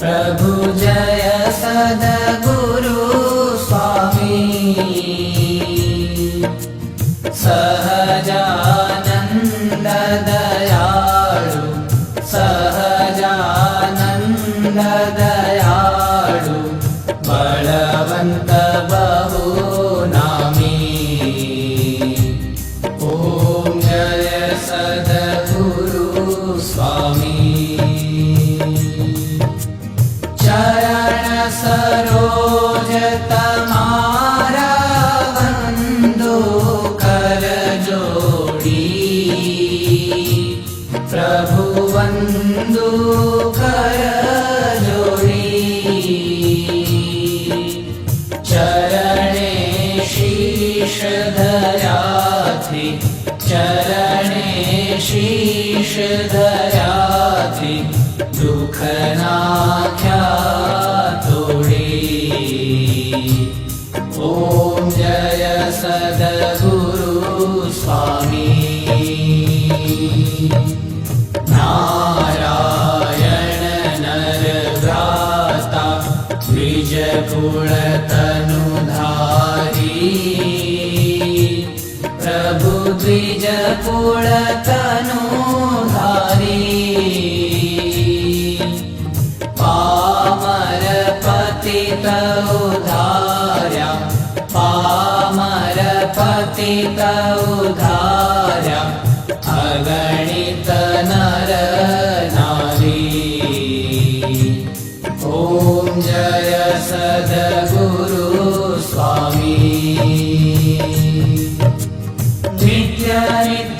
प्रभु जय सदगुरु स्वामी। सहजानन्दद प्रभु वन्दो कर जोडी चरणे शीश धराथि चरणे शीश धराथि दुःख नाख्या तोडे ॐ जय सद्गुरु स्वामी प्रभु द्विजकुलतनुधारी पामर पतित उधार्या पामर पतित उधार्या अगणित الوارث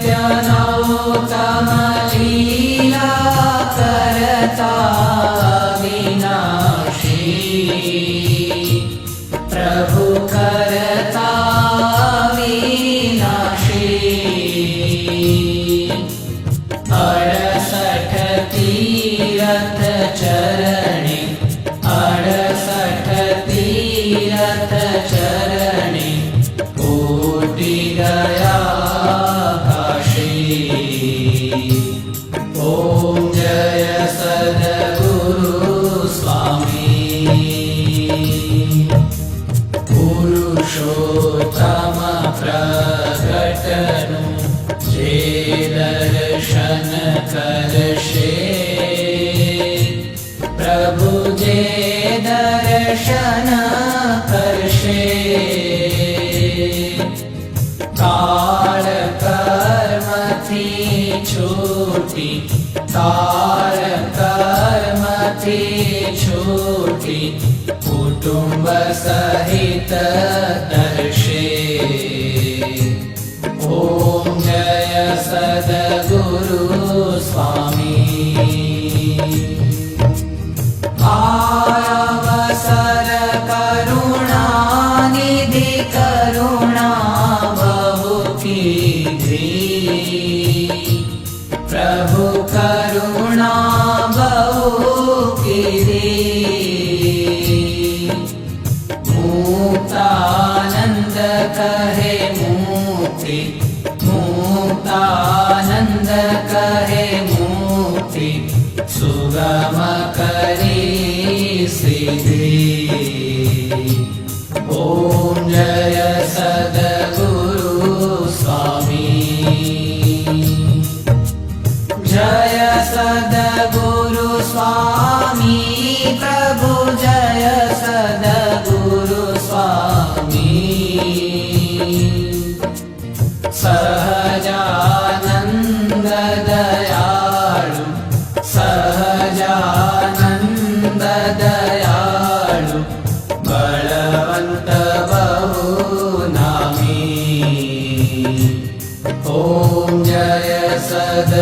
करशे काळ कर्मथी छूटी कर्मथी छूटी कुटुंब सहित प्रभु करुणा बहु मुक्तानन्द कहे कहे मुक्ति सुगम करी सिद्धि जय सदगुरु स्वामी प्रभु जय सदगुरु स्वामी। सहजानन्द दयालु सहजानन्द दयालु बलवन्ती ॐ जय सद